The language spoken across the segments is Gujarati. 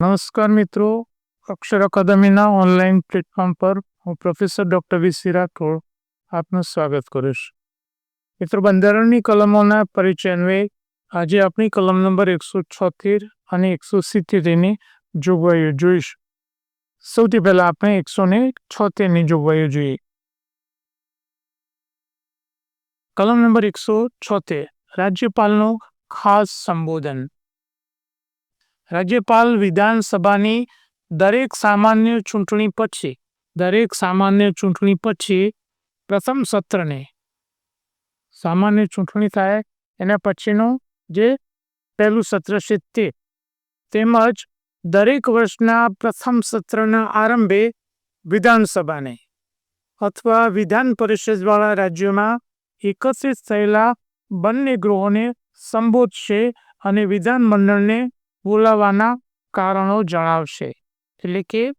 નમસ્કાર મિત્રો. અક્ષર અકાદમીના ઓનલાઈન પ્લેટફોર્મ પર હું પ્રોફેસર ડોક્ટર વીસી રાઠોડ આપનું સ્વાગત કરીશ મિત્રો, બંધારણની કલમોના પરિચય અન્વયે આજે આપણી કલમ નંબર એકસો છોતેર અને એકસો સિત્તેરની જોગવાઈઓ જોઈશ. સૌથી પહેલાં આપણે એકસો ને છોતેરની જોગવાઈઓ જોઈએ. કલમ નંબર એકસો છોતેર. રાજ્યપાલનું ખાસ સંબોધન. રાજ્યપાલ વિધાનસભાની દરેક સામાન્ય ચૂંટણી પછી, દરેક સામાન્ય ચૂંટણી પછી પ્રથમ સત્રને. સામાન્ય ચૂંટણી થાય એના પછીનું જે પહેલું સત્ર છે તે. તેમજ દરેક વર્ષના પ્રથમ સત્રના આરંભે વિધાનસભાને અથવા વિધાન પરિષદવાળા રાજ્યોમાં એકત્રિત થયેલા બંને ગૃહોને સંબોધશે અને વિધાનમંડળને બોલાવવાના કારણો જણાવશે. એટલે કે,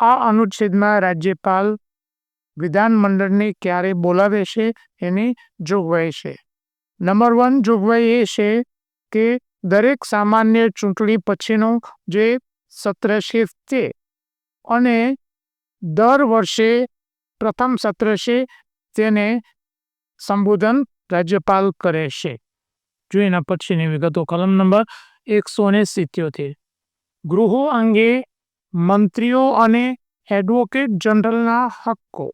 આ અનુચ્છેદમાં રાજ્યપાલ વિધાનમંડળને ક્યારે બોલાવે છે એની જોગવાઈ છે. નંબર વન જોગવાઈ એ છે કે દરેક સામાન્ય ચૂંટણી પછીનું જે સત્ર છે તે અને દર વર્ષે પ્રથમ સત્ર છે તેને સંબોધન રાજ્યપાલ કરે છે. જો એના પછીની વિગતો, કલમ નંબર એકસો ને સિત્યોતેર. ગૃહો અંગે મંત્રીઓ અને એડવોકેટ જનરલના હક્કો.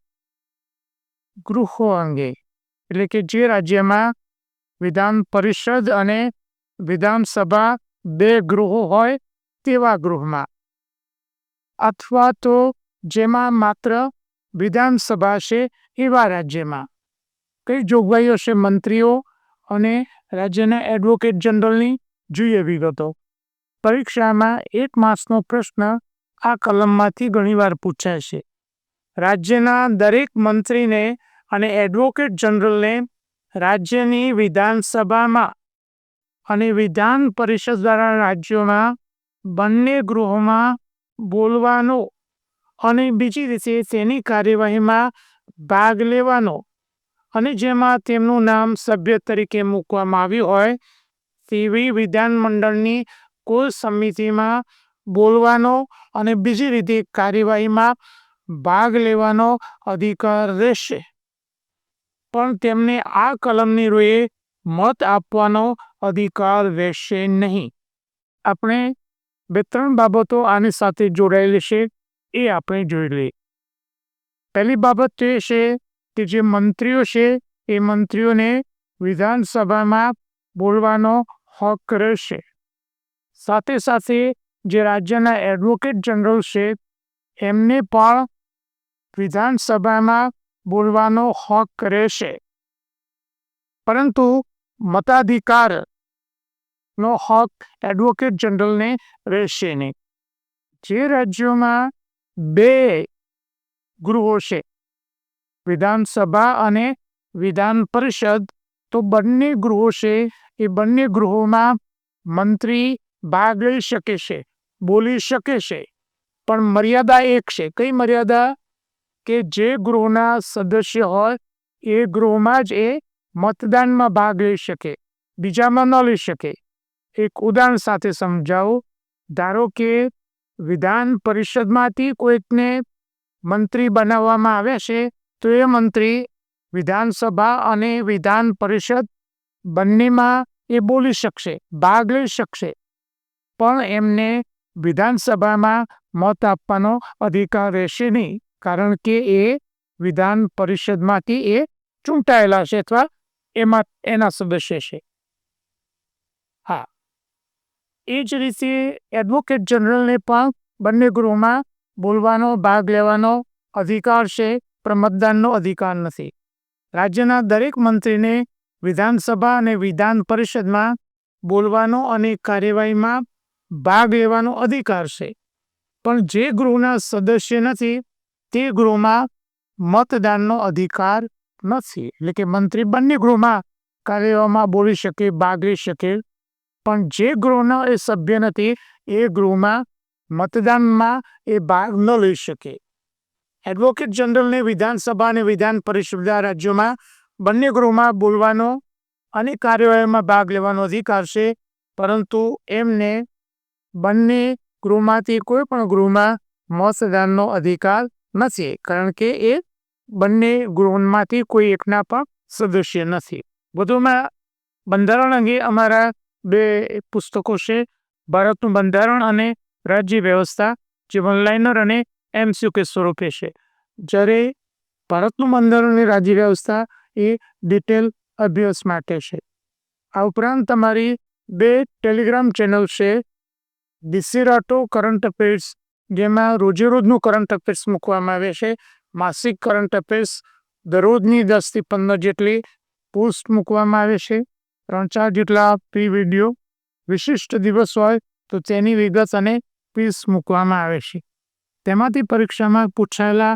ગૃહો અંગે, એટલે કે જે રાજ્યમાં વિધાન પરિષદ અને વિધાનસભા બે ગૃહો હોય તેવા ગૃહમાં. અથવા તો જેમાં માત્ર વિધાનસભા છે એવા રાજ્યમાં. કઈ જોગવાઈઓ છે મંત્રીઓ અને રાજ્યના એડવોકેટ જનરલની? જોઈએ વિગતો. પરીક્ષામાં એક માસનો પ્રશ્ન આ કલમમાંથી ઘણીવાર પૂછાય છે. રાજ્યના દરેક મંત્રીને અને એડવોકેટ જનરલને રાજ્યની વિધાનસભામાં અને વિધાન પરિષદ દ્વારા રાજ્યોમાં બંને ગૃહોમાં બોલવાનો અને બીજી રીતે તેની કાર્યવાહીમાં ભાગ લેવાનો અને જેમાં તેમનું નામ સભ્ય તરીકે મૂકવામાં આવ્યું હોય તેવી વિધાનમંડળની કોઈ સમિતિમાં બોલવાનો અને બીજી રીતે કાર્યવાહીમાં ભાગ લેવાનો અધિકાર રહેશે. પણ તેમને આ કલમની રૂએ મત આપવાનો અધિકાર રહેશે નહીં. આપણે બે ત્રણ બાબતો આની સાથે જોડાયેલી છે એ આપણે જોઈ લઈએ. પહેલી બાબત તો છે કે જે મંત્રીઓ છે એ મંત્રીઓને વિધાનસભામાં બોલવાનો હક રહેશે સાથે સાથે જે રાજ્યના એડવોકેટ જનરલ છે, એમને પણ વિધાનસભામાં બોલવાનો હક રહેશે પરંતુ મતાધિકાર નો હક એડવોકેટ જનરલને રહેશે નહીં. જે રાજ્યોમાં બે ગૃહો છે, વિધાનસભા અને વિધાન પરિષદ તો બંને ગૃહો છે, એ બંને ગૃહોમાં મંત્રી ભાગ લઈ શકે છે, બોલી શકે છે. પણ મર્યાદા એક છે. કઈ મર્યાદા? કે જે ગૃહના સદસ્ય હોય, એ ગૃહમાં જ એ મતદાનમાં ભાગ લઈ શકે, બીજામાં ન લઈ શકે. એક ઉદાહરણ સાથે સમજાવું. ધારો કે વિધાન પરિષદમાંથી કોઈકને મંત્રી બનાવવામાં આવ્યા છે, તો એ મંત્રી વિધાનસભા અને વિધાન પરિષદ બંનેમાં એ બોલી શકશે, ભાગ લઈ શકશે. પણ એમને વિધાનસભામાં મત આપવાનો અધિકાર રહેશે નહીં, કારણ કે એ વિધાન પરિષદમાંથી એ ચૂંટાયેલા છે અથવા એમાં એના સદસ્ય છે. હા. એ જ રીતે એડવોકેટ જનરલને પણ બંને ગૃહમાં બોલવાનો, ભાગ લેવાનો અધિકાર છે, પણ મતદાનનો અધિકાર નથી. રાજ્યના દરેક મંત્રીને વિધાનસભા અને વિધાન પરિષદમાં બોલવાનો અને કાર્યવાહીમાં ભાગ લેવાનો અધિકાર છે. પણ જે ગૃહના સદસ્ય નથી, તે ગૃહમાં મતદાનનો અધિકાર નથી. એટલે કે મંત્રી બંને ગૃહમાં કાર્યમાં બોલી શકે, ભાગ લઈ શકે. પણ જે ગૃહના એ સભ્ય નથી, એ ગૃહમાં મતદાનમાં એ ભાગ ન લઈ શકે. એડવોકેટ જનરલને વિધાનસભા અને વિધાન પરિષદના રાજ્યોમાં બંને ગૃહમાં બોલવાનો અને કાર્યવાહીમાં ભાગ લેવાનો અધિકાર છે. પરંતુ એમને બંને ગૃહમાંથી કોઈ પણ ગૃહમાં મતદાનનો અધિકાર નથી, કારણ કે એ બંને ગૃહમાંથી કોઈ એકના પણ સદસ્ય નથી. વધુમાં, બંધારણ અંગે અમારા બે પુસ્તકો છે. ભારતનું બંધારણ અને રાજ્ય વ્યવસ્થા જે વનલાઇનર અને એમસીક્યુ સ્વરૂપે છે જ્યારે ભારતનું બંધારણની રાજ્ય વ્યવસ્થા એ ડિટેલ અભ્યાસ માટે છે. આ ઉપરાંત તમારી બે ટેલિગ્રામ ચેનલ છે. ડિસિરાટો કરંટ અફેર્સ જેમાં રોજે રોજનું કરંટ અફેર્સ મૂકવામાં આવે છે. માસિક કરંટ અફેર્સ દરરોજની દસથી પંદર જેટલી પોસ્ટ મૂકવામાં આવે છે. ત્રણ ચાર જેટલા પ્રી વીડિયો વિશિષ્ટ દિવસ હોય તો તેની વિગત અને પીસ મૂકવામાં આવે છે. તેમાંથી પરીક્ષામાં પૂછાયેલા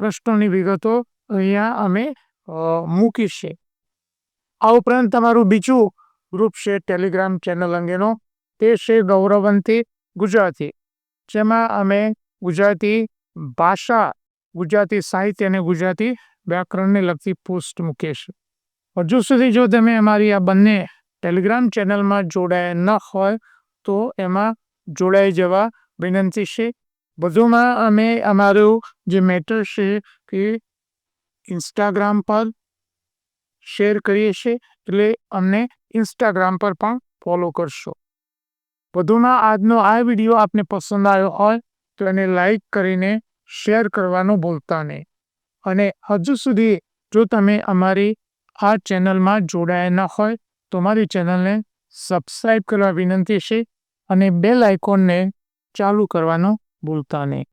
પ્રશ્નોની વિગતો અહીંયા અમે મૂકી છે. આ ઉપરાંત તમારું બીજું ગ્રુપ છે ટેલિગ્રામ ચેનલ અંગેનો. તે છે ગૌરવંતી ગુજરાતી, જેમાં અમે ગુજરાતી ભાષા, ગુજરાતી સાહિત્ય અને ગુજરાતી વ્યાકરણને લગતી પોસ્ટ મૂકીએ છીએ. હજુ સુધી જો તમે અમારી આ બંને ટેલિગ્રામ ચેનલમાં જોડાયા ન હોય, તો એમાં જોડાઈ જવા વિનંતી છે. વધુમાં અમે અમારું જે મેટર છે એ ઇન્સ્ટાગ્રામ પર શેર કરીએ છીએ, એટલે અમને ઇન્સ્ટાગ્રામ પર પણ ફોલો કરશો. વધુમાં આજનો આ વીડિયો આપને પસંદ આવ્યો હોય, તો એને લાઈક કરીને શેર કરવાનું ભૂલતા નહીં. અને હજુ સુધી જો તમે અમારી આ ચેનલમાં જોડાયા ન હોય, તો મારી ચેનલને સબસ્ક્રાઈબ કરવા વિનંતી છે અને બેલ આઇકોનને ચાલુ કરવાનું ભૂલતા નહીં